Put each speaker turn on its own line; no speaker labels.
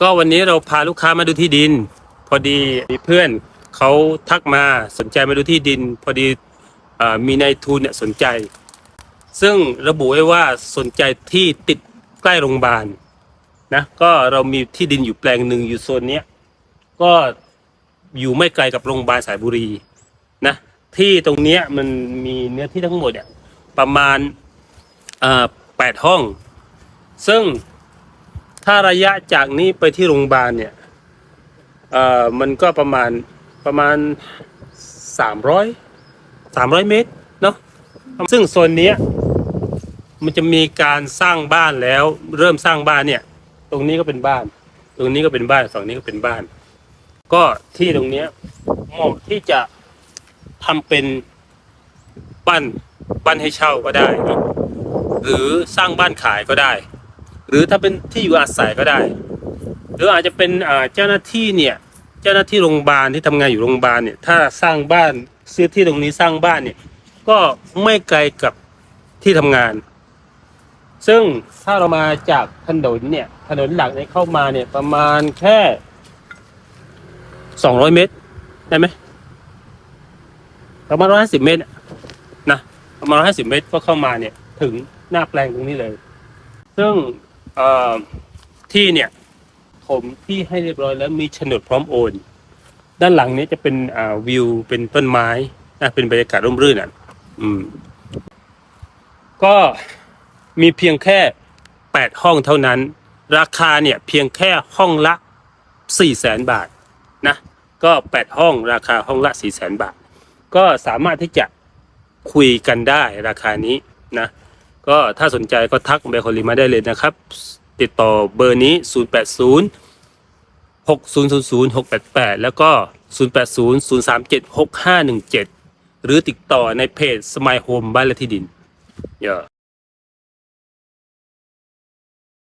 ก็วันนี้เราพาลูกค้ามาดูที่ดิน พอดีมีเพื่อนเขาทักมาสนใจมาดูที่ดิน พอดีอมีนายทุนเนี่ยสนใจ ซึ่งระบุไว้ว่าสนใจที่ติดใกล้โรงพยาบาลนะก็เรามีที่ดินอยู่แปลงหนึ่งอยู่โซนเนี้ยก็อยู่ไม่ไกลกับโรงพยาบาลสายบุรีนะที่ตรงเนี้ยมันมีเนื้อที่ทั้งหมดเนี่ยประมาณแปดห้อง ซึ่ง ถ้าระยะจากนี้ไปที่โรงพยาบาลเนี่ยเอ่อมันก็ประมาณประมาณสามร้อยสามร้อยเมตรเนาะซึ่งโซนเนี้ยมันจะมีการสร้างบ้านแล้ว เริ่มสร้างบ้านเนี่ย ตรงนี้ก็เป็นบ้าน ตรงนี้ก็เป็นบ้านฝั่งนี้ก็เป็นบ้าน ก็ที่ตรงเนี้ยเหมาะที่จะทำเป็นบ้านบ้านให้เช่าก็ได้ หรือสร้างบ้านขายก็ได้ หรือถ้าเป็นที่อยู่อาศัยก็ได้ หรืออาจจะเป็นเจ้าหน้าที่เนี่ยเจ้าหน้าที่โรงพยาบาลที่ทำงานอยู่โรงพยาบาลเนี่ยถ้าสร้างบ้านซื้อที่ตรงนี้สร้างบ้านเนี่ยก็ไม่ไกลกับที่ทำงาน ซึ่งถ้าเรามาจากถนนเนี่ยถนนหลักเนี่ยเข้ามาเนี่ยประมาณแค่สองร้อยเมตรได้ไหมประมาณร้อยห้าสิบเมตรนะประมาณร้อยห้าสิบเมตรก็เข้ามาเนี่ยถึงหน้าแปลงตรงนี้เลย ซึ่ง เอ่อที่เนี่ย ผมที่ให้เรียบร้อยแล้วมีโฉนดพร้อมโอน ด้านหลังเนี้จะเป็นอ่าวิวเป็นต้นไม้นะเป็นบรรยากาศร่มรื่นอะ อืม ก็มีเพียงแค่แปดห้องเท่านั้น ราคาเนี่ยเพียงแค่ห้องละสี่แสนบาทนะก็แปดห้องราคาห้องละสี่แสนบาท ก็สามารถที่จะคุยกันได้ราคานี้นะ ก็ถ้าสนใจก็ทักเบคอลีมาได้เลยนะครับ ติดต่อเบอร์นี้ 080 6000 688 แล้วก็ 080 037 6517 หรือติดต่อในเพจสมัยโฮมบ้านและที่ดินเยอะ